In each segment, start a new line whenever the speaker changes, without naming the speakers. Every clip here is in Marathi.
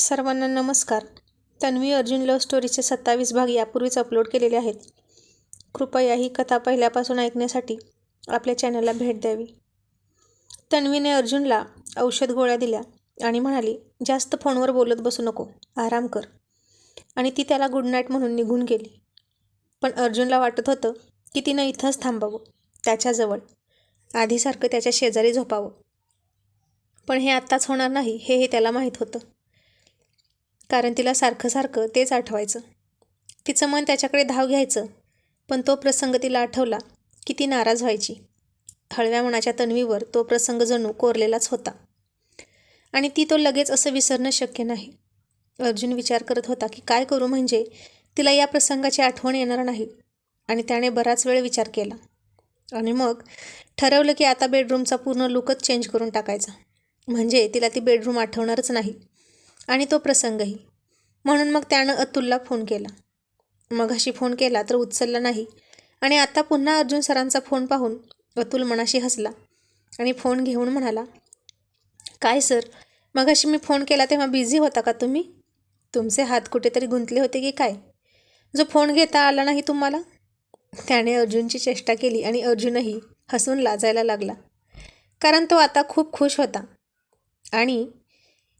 सर्वांना नमस्कार. तन्वी अर्जुन लव्ह स्टोरीचे सत्तावीस भाग यापूर्वीच अपलोड केलेले आहेत. कृपया ही कथा पहिल्यापासून ऐकण्यासाठी आपल्या चॅनलला भेट द्यावी. तन्वीने अर्जुनला औषध गोळ्या दिल्या आणि म्हणाली जास्त फोनवर बोलत बसू नको आराम कर. आणि ती त्याला गुड नाईट म्हणून निघून गेली. पण अर्जुनला वाटत होतं की तिनं इथंच थांबावं त्याच्याजवळ आधीसारखं त्याच्या शेजारी झोपावं. पण हे आत्ताच होणार नाही हे हे त्याला माहीत होतं. कारण तिला सारखं सारखं तेच आठवायचं. तिचं मन त्याच्याकडे धाव घ्यायचं पण तो प्रसंग तिला आठवला की ती नाराज व्हायची. हळव्या मनाच्या तन्वीवर तो प्रसंग जणू कोरलेलाच होता. आणि ती तो लगेच असं विसरणं शक्य नाही. अर्जुन विचार करत होता की काय करू म्हणजे तिला या प्रसंगाची आठवण येणार नाही. आणि त्याने बराच वेळ विचार केला. आणि मग ठरवलं की आता बेडरूमचा पूर्ण लुकच चेंज करून टाकायचा. म्हणजे तिला ती बेडरूम आठवणारच नाही. आणि तो प्रसंगही. म्हणून मग त्यानं अतुलला फोन केला. मघाशी फोन केला तर उचलला नाही. आणि आता पुन्हा अर्जुन सरांचा फोन पाहून अतुल मनाशी हसला आणि फोन घेऊन म्हणाला काय सर मगाशी मी फोन केला तेव्हा बिझी होता का तुम्ही? तुमचे हात कुठेतरी गुंतले होते की काय? जो फोन घेता आला नाही तुम्हाला? त्याने अर्जुनची चेष्टा केली आणि अर्जुनही हसून लाजायला लागला. कारण तो आता खूप खुश होता. आणि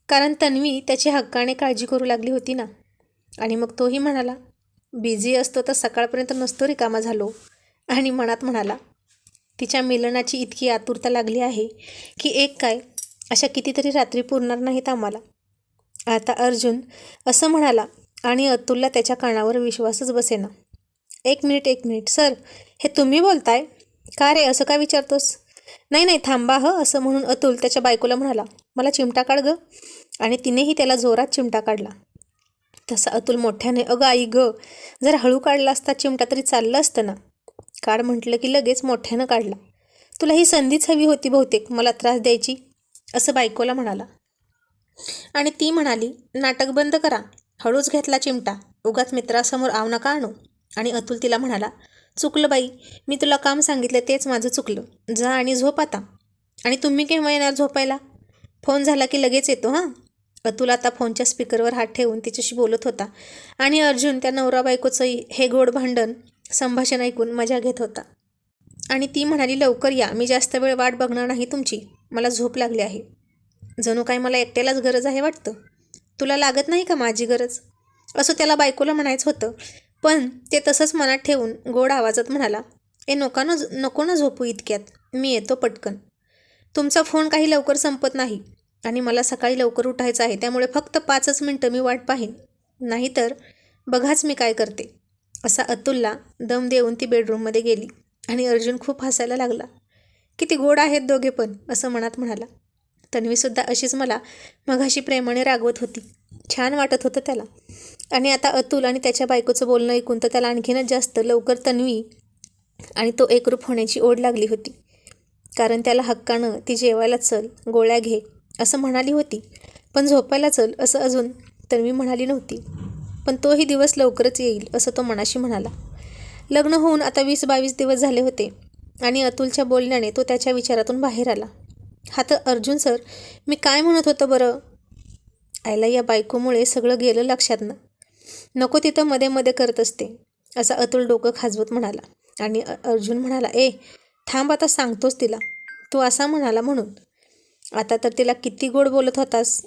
कारण तन्वी त्याची हक्काने काळजी करू लागली होती ना. आणि मग तोही म्हणाला बिझी असतो तर सकाळपर्यंत नसतो रिकामा झालो. आणि मनात म्हणाला तिच्या मिलनाची इतकी आतुरता लागली आहे की एक काय अशा कितीतरी रात्री पुरणार नाहीत आम्हाला. आता अर्जुन असं म्हणाला आणि अतुलला त्याच्या कानावर विश्वासच बसेना. एक मिनिट एक मिनिट सर हे तुम्ही बोलताय? का रे असं का विचारतोस? नाही नाही थांबा ह असं म्हणून अतुल त्याच्या बायकोला म्हणाला मला चिमटा काढ ग. आणि तिनेही त्याला जोरात चिमटा काढला. तसा अतुल मोठ्याने अगं आई ग जर हळू काढला असता चिमटा तरी चाललं असतं ना? काढ म्हटलं की लगेच मोठ्यानं काढला. तुला ही संधीच हवी होती बहुतेक मला त्रास द्यायची असं बायकोला म्हणाला. आणि ती म्हणाली नाटक बंद करा हळूच घेतला चिमटा उगाच मित्रासमोर आव नका आणू. आणि अतुल तिला म्हणाला चुकलं बाई मी तुला काम सांगितलं तेच माझं चुकलं. जा आणि झोप आता. आणि तुम्ही केव्हा येणार झोपायला? फोन झाला की लगेच येतो हां. अतुल आता फोनच्या स्पीकरवर हात ठेवून तिच्याशी बोलत होता. आणि अर्जुन त्या नवरा बायकोचं हे गोड भांडण संभाषण ऐकून मजा घेत होता. आणि ती म्हणाली लवकर या. मी जास्त वेळ वाट बघणार नाही तुमची. मला झोप लागली आहे. जणू काय मला एकट्यालाच गरज आहे वाटतं? तुला लागत नाही का माझी गरज? असं त्याला बायकोला म्हणायचं होतं. पण ते तसंच मनात ठेवून गोड आवाजात म्हणाला ए नको ना नको ना झोपू इतक्यात. मी येतो पटकन. तुमचा फोन काही लवकर संपत नाही आणि मला सकाळी लवकर उठायचं आहे त्यामुळे फक्त पाचच मिनटं मी वाट पाहीन. नाहीतर बघाच मी काय करते असा अतुलला दम देऊन ती बेडरूममध्ये गेली आणि अर्जुन खूप हसायला लागला. किती गोड आहेत दोघे पण असं मनात म्हणाला. तन्वीसुद्धा अशीच मला मघाशी प्रेमाने रागवत होती. छान वाटत होतं त्याला. आणि आता अतुल आणि त्याच्या बायकोचं बोलणं ऐकून तर त्याला आणखीनच जास्त लवकर तन्वी आणि तो एकरूप होण्याची ओढ लागली होती. कारण त्याला हक्कानं ती जेवायला चल गोळ्या घे असं म्हणाली होती. पण झोपायला चल असं अजून तन्वी म्हणाली नव्हती. पण तोही दिवस लवकरच येईल असं तो मनाशी म्हणाला. लग्न होऊन आता वीस बावीस दिवस झाले होते आणि अतुलच्या बोलण्याने तो त्याच्या विचारातून बाहेर आला. हा तर अर्जुन सर मी काय म्हणत होतं बरं आयला या बायकोमुळे सगळं गेलं लक्षात ना नको तिथं मध्ये मध्ये करत असते असा अतुल डोकं खाजवत म्हणाला. आणि अर्जुन म्हणाला ए थांब आता सांगतोस तिला. तू असा म्हणाला म्हणून. आता तर तिला किती गोड बोलत होतास.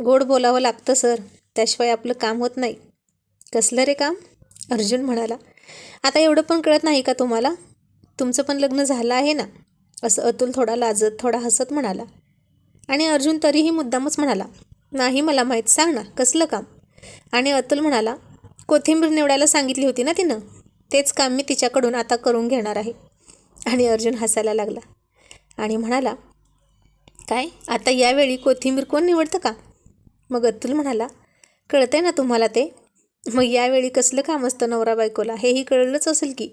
गोड बोलावं लागतं सर. त्याशिवाय आपलं काम होत नाही. कसलं रे काम? अर्जुन म्हणाला. आता एवढं पण कळत नाही का तुम्हाला? तुमचं पण लग्न झालं आहे ना? असं अतुल थोडा लाजत थोडा हसत म्हणाला. आणि अर्जुन तरीही मुद्दामच म्हणाला. नाही मला माहीत सांग ना कसलं काम? आणि अतुल म्हणाला कोथिंबीर निवडायला सांगितली होती ना तिनं? तेच काम मी तिच्याकडून आता करून घेणार आहे. आणि अर्जुन हसायला लागला. आणि म्हणाला काय? आता यावेळी कोथिंबीर कोण निवडतं का? मग अतुल म्हणाला कळतंय ना तुम्हाला ते. मग यावेळी कसलं काम असतं नवरा बायकोला? हेही कळलंच असेल की.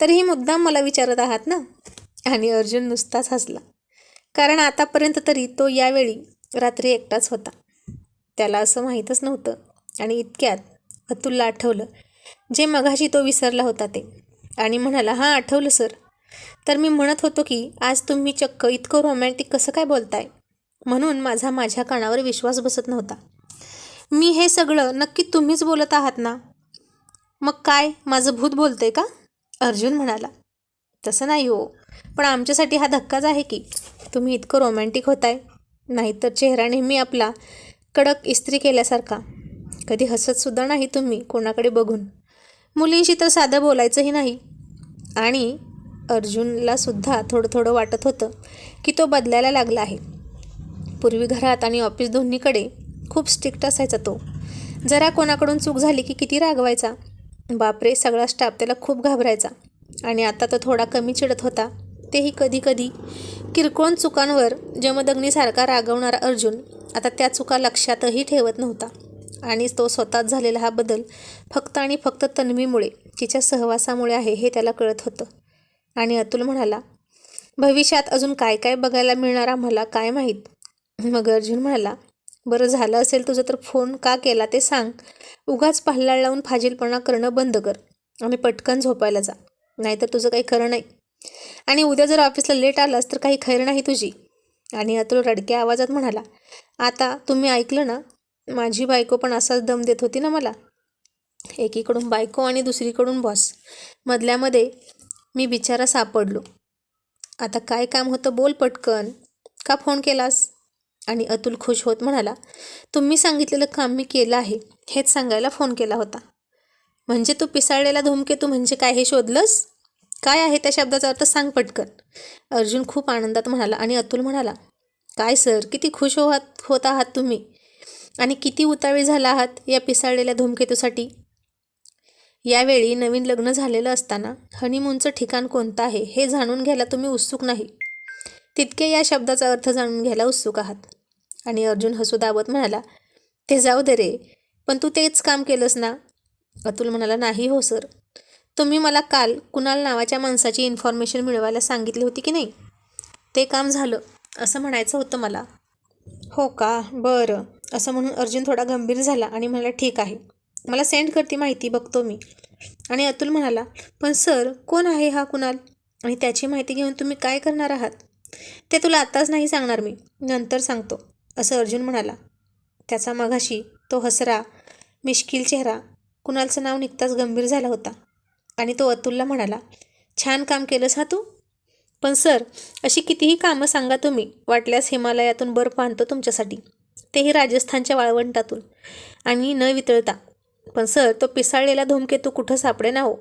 तरीही मुद्दाम मला विचारत आहात ना? आणि अर्जुन नुसताच हसला. कारण आतापर्यंत तरी तो यावेळी रात्री एकटाच होता. त्याला असं माहीतच नव्हतं. आणि इतक्यात अतुलला आठवलं. जे मघाशी तो विसरला होता ते. आणि म्हणाला हां आठवलं सर. तर मी म्हणत होतो की आज तुम्ही चक्क इतकं रोमॅन्टिक कसं काय बोलताय? म्हणून माझा माझ्या कानावर विश्वास बसत नव्हता. मी हे सगळं नक्की तुम्हीच बोलत आहात ना? मग काय? माझं भूत बोलतंय का? अर्जुन म्हणाला. तसं नाही हो पण आमच्यासाठी हा धक्काच आहे की तुम्ही इतकं रोमॅन्टिक होताय. नाहीतर चेहरा नेहमी आपला कडक इस्त्री केल्यासारखा. कधी हसतसुद्धा नाही तुम्ही कोणाकडे बघून. मुलींशी तर साधं बोलायचंही नाही. आणि अर्जुनला सुद्धा थोडं थोडं वाटत होतं की तो बदलायला लागला आहे. पूर्वी घरात आणि ऑफिस दोन्हीकडे खूप स्ट्रिक्ट असायचा तो. जरा कोणाकडून चूक झाली की किती रागवायचा? बापरे सगळा स्टाफ त्याला खूप घाबरायचा. आणि आता तो थोडा कमी चिडत होता. तेही कधी कधी किरकोळ चुकांवर जमदग्नीसारखा रागवणारा अर्जुन आता त्या चुका लक्षातही ठेवत नव्हता. आणि तो स्वतःच झालेला हा बदल फक्त आणि फक्त तन्वीमुळे तिच्या सहवासामुळे आहे हे त्याला कळत होतं. आणि अतुल म्हणाला भविष्यात अजून काय काय बघायला मिळणार आम्हाला काय माहीत? मग अर्जुन म्हणाला बरं झालं असेल तुझं तर फोन का केला ते सांग. उगाच पाल्ला लावून फाजीलपणा करणं बंद कर. आणि पटकन झोपायला जा. नाहीतर तुझं काही खरं नाही. आणि उद्या जर ऑफिसला लेट आलास तर काही खैर नाही तुझी. आणि अतुल रडक्या आवाजात म्हणाला आता तुम्ही ऐकलं ना? माझी बायको पण असाच दम देत होती ना मला. एकीकडून बायको आणि दुसरीकडून बॉस. मधल्यामध्ये मी बिचारा सापडलो. आता काय काम होतं बोल पटकन. का फोन केलास? आणि अतुल खुश होत म्हणाला तुम्ही सांगितलेलं काम मी केलं आहे हेच सांगायला फोन केला होता. म्हणजे तू पिसाळलेला धूमकेतू म्हणजे काय हे शोधलंस? काय आहे त्या शब्दाचा अर्थ सांग पटकन. अर्जुन खूप आनंदात म्हणाला आणि अतुल म्हणाला काय सर किती खुश होत होत आहात तुम्ही? आणि किती उतावी झाला आहात या पिसाळलेल्या धूमकेतूसाठी? यावेळी नवीन लग्न झालेलं असताना हनीमूनचं ठिकाण कोणतं आहे हे जाणून घ्यायला तुम्ही उत्सुक नाही. तितके या शब्दाचा अर्थ जाणून घ्यायला उत्सुक आहात. आणि अर्जुन हसू दाबत म्हणाला ते जाऊ दे रे पण तू तेच काम केलंस ना? अतुल म्हणाला नाही हो सर. तुम्ही मला काल कुणाल नावाच्या माणसाची इन्फॉर्मेशन मिळवायला सांगितली होती की नाही? ते काम झालं असं म्हणायचं होतं मला. हो का? बरं. असं म्हणून अर्जुन थोडा गंभीर झाला आणि म्हणाला ठीक आहे. मला सेंड करती माहिती बघतो मी. आणि अतुल म्हणाला पण सर कोण आहे हा कुणाल? आणि त्याची माहिती घेऊन तुम्ही काय करणार आहात? ते तुला आत्ताच नाही सांगणार मी. नंतर सांगतो. असं अर्जुन म्हणाला. त्याचा मघाशी तो हसरा मिश्किल चेहरा कुणालचं नाव निघताच गंभीर झाला होता. आणि तो अतुलला म्हणाला छान काम केलंस हा तू? पण सर अशी कितीही कामं सांगा तुम्ही. वाटल्यास हिमालयातून बर्फ आणतो तुमच्यासाठी. तेही राजस्थानच्या वाळवंटातून. आणि न वितळता पण सर तो पिसाळलेला धूमकेतू कुठं सापडे ना हो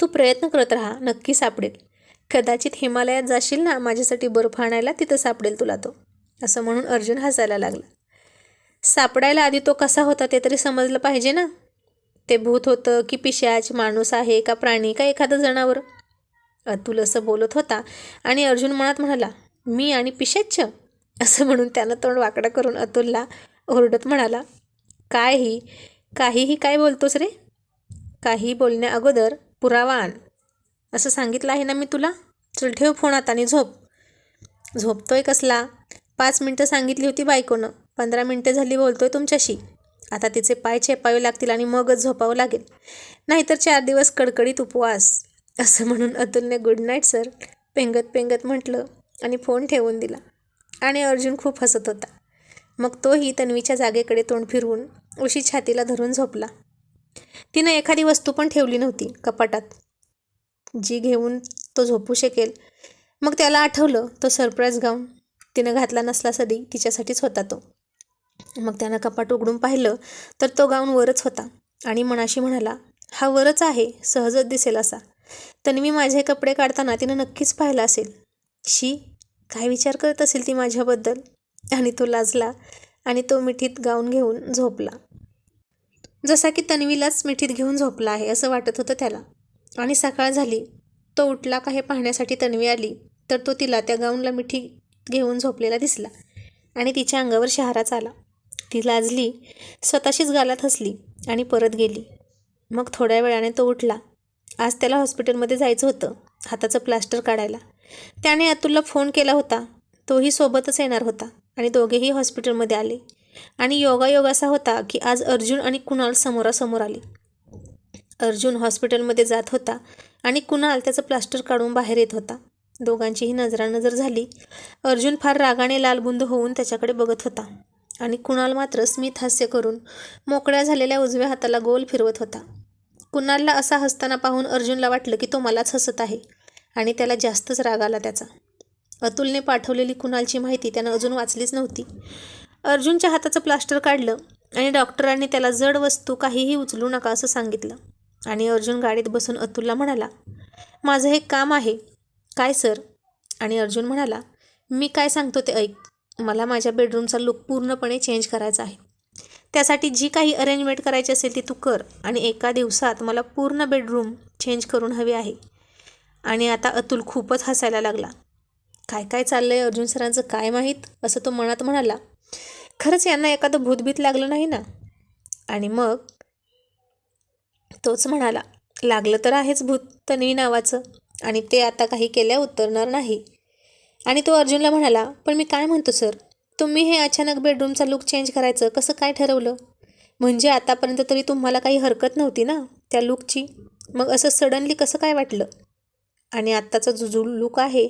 तू प्रयत्न करत राहा नक्की सापडेल. कदाचित हिमालयात जाशील ना माझ्यासाठी बर्फ आणायला तिथं सापडेल तुला तो असं म्हणून अर्जुन हसायला लागला. सापडायला आधी तो कसा होता ते तरी समजलं पाहिजे ना? ते भूत होतं की पिशाच माणूस आहे का प्राणी का एखादं जनावर? अतुल असं बोलत होता आणि अर्जुन मनात म्हणाला मी आणि पिशाच? असं म्हणून त्यानं तोंड वाकडं करून अतुलला ओरडत म्हणाला काय ही? काहीही काय बोलतोस रे? काही बोलण्या अगोदर पुरावा आण. असं सांगितलं आहे ना मी तुला? चल ठेव फोन आता आणि झोप. झोपतोय कसला? पाच मिनटं सांगितली होती बायकोनं. पंधरा मिनटं झाली बोलतोय तुमच्याशी. आता तिचे पाय चेपावे लागतील आणि मगच झोपावं लागेल. नाहीतर चार दिवस कडकडीत उपवास. असं म्हणून अतुलने गुड नाईट सर पेंगत पेंगत म्हटलं आणि फोन ठेवून दिला. आणि अर्जुन खूप हसत होता. मग तोही तन्वीच्या जागेकडे तोंड फिरवून उशी छातीला धरून झोपला. तिनं एखादी वस्तू पण ठेवली नव्हती कपाटात. जी घेऊन तो झोपू शकेल. मग त्याला आठवलं तो सरप्राईज गाऊन तिनं घातला नसला सदी तिच्यासाठीच होता तो. मग त्यानं कपाट उघडून पाहिलं तर तो गाऊन वरच होता. आणि मनाशी म्हणाला हा वरच आहे सहजच दिसेल असा. तन्वी माझे कपडे काढताना तिनं नक्कीच पाहिला असेल. शी काय विचार करत असेल ती माझ्याबद्दल? आणि तो लाजला. आणि तो मिठीत गाऊन घेऊन झोपला. जसा की तन्वीलाच मिठीत घेऊन झोपला आहे असं वाटत होतं त्याला. आणि सकाळ झाली. तो उठला का हे पाहण्यासाठी तन्वी आली तर तो तिला त्या गाऊनला मिठी घेऊन झोपलेला दिसला आणि तिच्या अंगावर शहाराच आला. ती लाजली स्वतःशीच गालात हसली आणि परत गेली. मग थोड्या वेळाने तो उठला. आज त्याला हॉस्पिटलमध्ये जायचं होतं हाताचं प्लास्टर काढायला. त्याने अतुलला फोन केला होता. तोही सोबतच येणार होता. आणि दोघेही हॉस्पिटलमध्ये आले. आणि योगायोग असा होता की आज अर्जुन आणि कुणाल समोरासमोर आले. अर्जुन हॉस्पिटलमध्ये जात होता आणि कुणाल त्याचं प्लास्टर काढून बाहेर येत होता. दोघांचीही नजरानजर झाली. अर्जुन फार रागाने लालबुंद होऊन त्याच्याकडे बघत होता. आणि कुणाल मात्र स्मित हास्य करून मोकळ्या झालेल्या उजव्या हाताला गोल फिरवत होता. कुणालला असा हसताना पाहून अर्जुनला वाटलं की तो मलाच हसत आहे आणि त्याला जास्तच राग आला त्याचा. अतुलने पाठवलेली कुणालची माहिती त्यानं अजून वाचलीच नव्हती. अर्जुनच्या हाताचं प्लास्टर काढलं आणि डॉक्टरांनी त्याला जड वस्तू काहीही उचलू नका असं सांगितलं. आणि अर्जुन गाडीत बसून अतुलला म्हणाला माझं हे काम आहे. काय सर? आणि अर्जुन म्हणाला मी काय सांगतो ते ऐक. मला माझ्या बेडरूमचा लुक पूर्णपणे चेंज करायचा आहे. त्यासाठी जी काही अरेंजमेंट करायची असेल ती तू कर आणि एका दिवसात मला पूर्ण बेडरूम चेंज करून हवी आहे. आणि आता अतुल खूपच हसायला लागला. काय काय चाललं आहे अर्जुन सरांचं काय माहीत? असं तो मनात म्हणाला. खरंच यांना एखादं भूतभीत लागलं नाही ना? आणि मग? तोच म्हणाला लागलं तर आहेच भूत तन्वी नावाचं. आणि ते आता काही केल्या उतरणार नाही. आणि तो अर्जुनला म्हणाला पण मी काय म्हणतो सर? तुम्ही हे अचानक बेडरूमचा लुक चेंज करायचं कसं काय ठरवलं? म्हणजे आतापर्यंत तरी तुम्हाला काही हरकत नव्हती ना त्या लुकची? मग असं सडनली कसं काय वाटलं? आणि आत्ताचा जो जो लुक आहे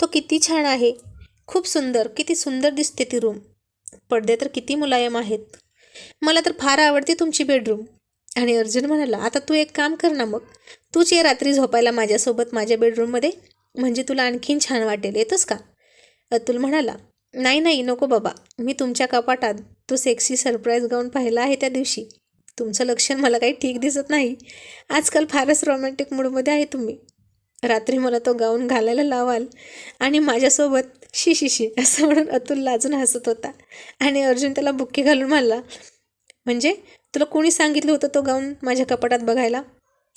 तो किती छान आहे. खूप सुंदर किती सुंदर दिसते ती रूम पडदे तर किती मुलायम आहेत. मला तर फार आवडते तुमची बेडरूम आणि अर्जुन म्हणाला आता तू एक काम कर ना मग. तूच ये रात्री झोपायला माझ्यासोबत माझ्या बेडरूममध्ये म्हणजे तुला आणखीन छान वाटेल. येतोस का? अतुल म्हणाला नाही नाही नको बाबा. मी तुमच्या कपाटात तो सेक्सी सरप्राईज गाऊन पाहिला आहे त्या दिवशी. तुमचं लक्षण मला काही ठीक दिसत नाही. आजकाल फारच रोमॅन्टिक मूडमध्ये आहे तुम्ही. रात्री मला तो गाऊन घालायला लावाल आणि माझ्यासोबत शी शी शी असं म्हणून अतुल लाजून हसत होता. आणि अर्जुन त्याला बुक्की घालून मारला म्हणजे तुला कोणी सांगितलं होतं तो गाऊन माझ्या कपाटात बघायला?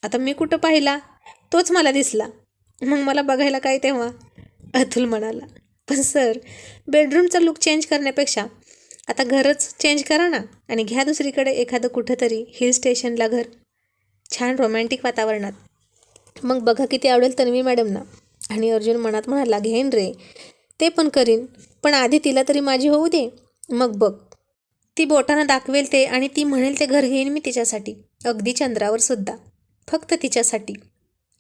आता मी कुठं पाहिला? तोच मला दिसला. मग मला बघायला काय तेव्हा? अतुल म्हणाला पण सर बेडरूमचा लुक चेंज करण्यापेक्षा आता घरच चेंज करा ना आणि घ्या दुसरीकडे एखादं कुठंतरी हिल स्टेशनला घर. छान रोमॅन्टिक वातावरणात. मग बघा किती आवडेल तन्वी मॅडमना. आणि अर्जुन मनात म्हणाला घेईन रे. ते पण करीन. पण आधी तिला तरी माझी होऊ दे. मग बघ. ती बोटानं दाखवेल ते आणि ती म्हणेल ते घर घेईन मी तिच्यासाठी. अगदी चंद्रावर सुद्धा. फक्त तिच्यासाठी.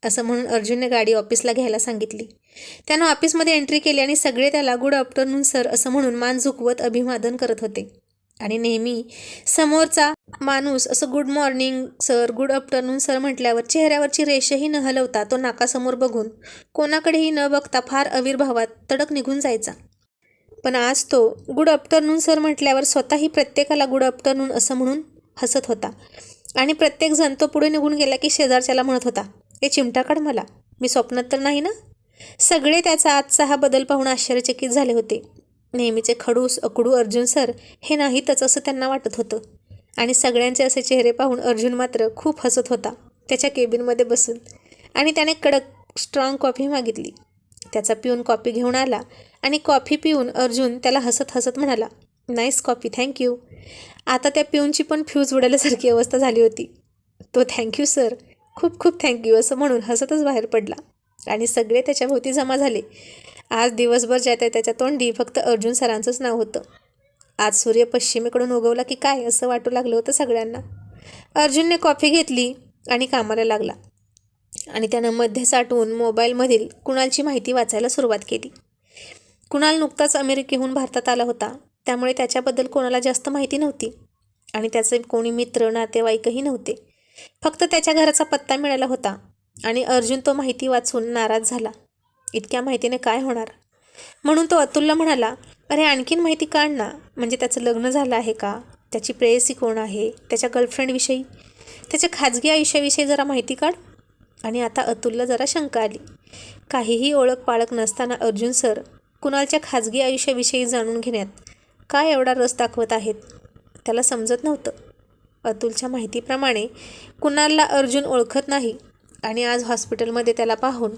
असं म्हणून अर्जुनने गाडी ऑफिसला घ्यायला सांगितली. त्यानं ऑफिसमध्ये एंट्री केली आणि सगळे त्याला गुड आफ्टरनून सर असं म्हणून मान झुकवत अभिवादन करत होते. आणि नेहमी समोरचा माणूस असं good morning sir good afternoon sir म्हटल्यावर चेहऱ्यावरची रेषही न हलवता तो नाकासमोर बघून कोणाकडेही न बघता फार अविर्भावात तडक निघून जायचा. पण आज तो गुड आफ्टरनून सर म्हटल्यावर स्वतःही प्रत्येकाला गुड आफ्टरनून असं म्हणून हसत होता. आणि प्रत्येकजण तो पुढे निघून गेला की शेजारच्याला म्हणत होता ए चिमटा काढ मला. मी स्वप्नात तर नाही ना? सगळे त्याचा आजचा हा बदल पाहून आश्चर्यचकित झाले होते. नेहमीचे खडूस अकडू अर्जुन सर हे नाहीतच असं त्यांना वाटत होतं. आणि सगळ्यांचे असे चेहरे पाहून अर्जुन मात्र खूप हसत होता. त्याच्या केबिनमध्ये बसून. आणि त्याने कडक स्ट्रॉंग कॉफी मागितली. त्याचा पिऊन कॉफी घेऊन आला आणि कॉफी पिऊन अर्जुन त्याला हसत हसत म्हणाला नाईस कॉफी थँक्यू आता त्या पिऊनची पण फ्यूज उडाल्यासारखी अवस्था झाली होती. तो थँक्यू सर खूप खूप थँक्यू असं म्हणून हसतच बाहेर पडला. आणि सगळे त्याच्याभोवती जमा झाले. आज दिवसभर ज्या त्या त्याच्या तोंडी फक्त अर्जुन सरांचंच नाव होतं. आज सूर्य पश्चिमेकडून उगवला की काय असं वाटू लागलं होतं सगळ्यांना. अर्जुनने कॉफी घेतली आणि कामाला लागला. आणि त्यानं मध्ये साठवून मोबाईलमधील कुणालची माहिती वाचायला सुरुवात केली. कुणाल नुकताच अमेरिकेहून भारतात आला होता. त्यामुळे त्याच्याबद्दल कोणाला जास्त माहिती नव्हती. आणि त्याचे कोणी मित्र नातेवाईकही नव्हते. फक्त त्याच्या घराचा पत्ता मिळाला होता. आणि अर्जुन तो माहिती वाचून नाराज झाला. इतक्या माहितीने काय होणार? म्हणून तो अतुलला म्हणाला अरे आणखीन माहिती काढ ना. म्हणजे त्याचं लग्न झालं आहे का? त्याची प्रेयसी कोण आहे? त्याच्या गर्लफ्रेंडविषयी? त्याच्या खाजगी आयुष्याविषयी जरा माहिती काढ. आणि आता अतुलला जरा शंका आली. काहीही ओळख पाळख नसताना अर्जुन सर कुणालच्या खाजगी आयुष्याविषयी जाणून घेण्यात काय एवढा रस दाखवत आहेत? त्याला समजत नव्हतं. अतुलच्या माहितीप्रमाणे कुणालला अर्जुन ओळखत नाही आणि आज हॉस्पिटलमध्ये त्याला पाहून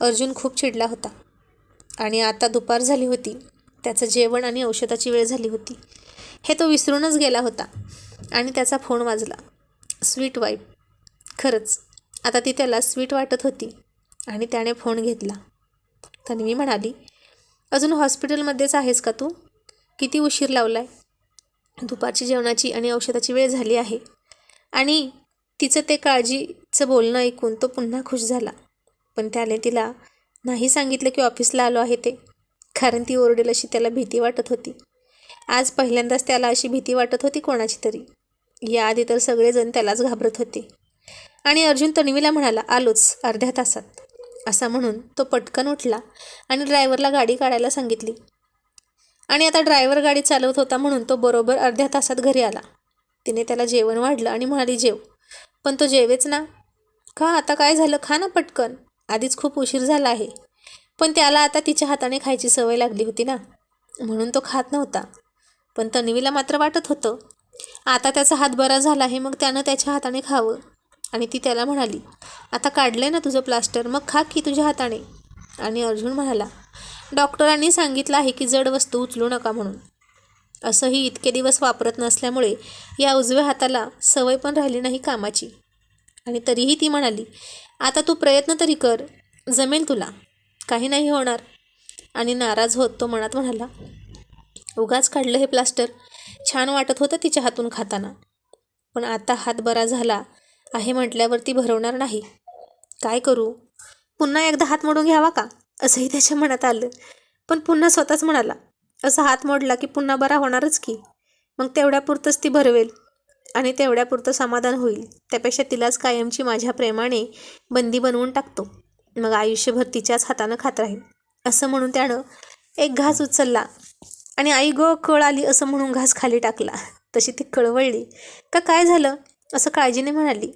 अर्जुन खूप चिडला होता. आणि आता दुपार झाली होती. त्याचं जेवण आणि औषधाची वेळ झाली होती. हे तो विसरूनच गेला होता. आणि त्याचा फोन वाजला. Sweet wife. खरंच आता ती त्याला स्वीट वाटत होती आणि त्याने फोन घेतला. तन्वी म्हणाली अजून हॉस्पिटलमध्येच आहेस का तू? किती उशीर लावलाय? दुपारची जेवणाची आणि औषधाची वेळ झाली आहे. आणि तिचं ते काळजी चं बोलणं ऐकून तो पुन्हा खुश झाला. पण त्याने तिला नाही सांगितलं की ऑफिसला आलो आहे ते कारण ती ओरडेल अशी त्याला भीती वाटत होती. आज पहिल्यांदाच त्याला अशी भीती वाटत होती कोणाची तरी. याआधी तर सगळेजण त्यालाच घाबरत होते. आणि अर्जुन तन्वीला म्हणाला आलोच अर्ध्या तासात. असा म्हणून तो पटकन उठला आणि ड्रायव्हरला गाडी काढायला सांगितली. आणि आता ड्रायव्हर गाडी चालवत होता म्हणून तो बरोबर अर्ध्या तासात घरी आला. तिने त्याला जेवण वाढलं आणि म्हणाली जेव. पण तो जेवेच ना का? आता काय झालं? खा ना पटकन. आधीच खूप उशीर झाला आहे. पण त्याला आता तिच्या हाताने खायची सवय लागली होती ना. म्हणून तो खात नव्हता. पण तन्वीला मात्र वाटत होतं. आता त्याचा हात बरा झाला आहे मग त्यानं त्याच्या हाताने खावं. आणि ती त्याला म्हणाली आता काढलंय ना तुझं प्लास्टर मग खा की तुझ्या हाताने. आणि अर्जुन म्हणाला डॉक्टरांनी सांगितलं आहे की जड वस्तू उचलू नका म्हणून. असंही इतके दिवस वापरत नसल्यामुळे या उजव्या हाताला सवय पण राहिली नाही कामाची. आणि तरीही ती म्हणाली आता तू प्रयत्न तरी कर जमेल तुला. काही नाही होणार. आणि नाराज होत तो मनात म्हणाला उगाच काढलं हे प्लास्टर. छान वाटत होतं तिच्या हातून खाताना. पण आता हात बरा झाला आहे म्हटल्यावरती भरवणार नाही. काय करू? पुन्हा एकदा हात मोडून घ्यावा का? असंही त्याच्या मनात आलं. पण पुन्हा स्वतःच म्हणाला असा हात मोडला की पुन्हा बरा होणारच की. मग तेवढ्यापुरतंच ती भरवेल. आणि तेवढ्यापुरतं समाधान होईल. त्यापेक्षा तिलाच कायमची माझ्या प्रेमाने बंदी बनवून टाकतो. मग आयुष्यभर तिच्याच हातानं खात राहील असं म्हणून त्यानं एक घास उचलला. आणि आई गो कळ आली असं म्हणून घास खाली टाकला. तशी ती कळवळली. का काय झालं? असं काळजीने म्हणाली.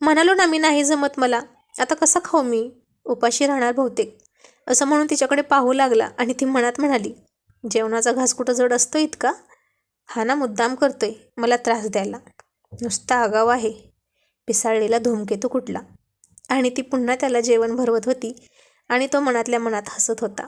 म्हणालो ना मी नाही जमत मला. आता कसा खाऊ मी? उपाशी राहणार बहुतेक. असं म्हणून तिच्याकडे पाहू लागला आणि ती मनात म्हणाली जेवणाचा घास कुठं जड असतो इतका? हा ना मुद्दाम करतोय. मला त्रास द्यायला. नुसता आगाव आहे. पिसाळलेला धूमकेतू कुठला? आणि ती पुन्हा त्याला जेवण भरवत होती आणि तो मनातल्या मनात हसत होता.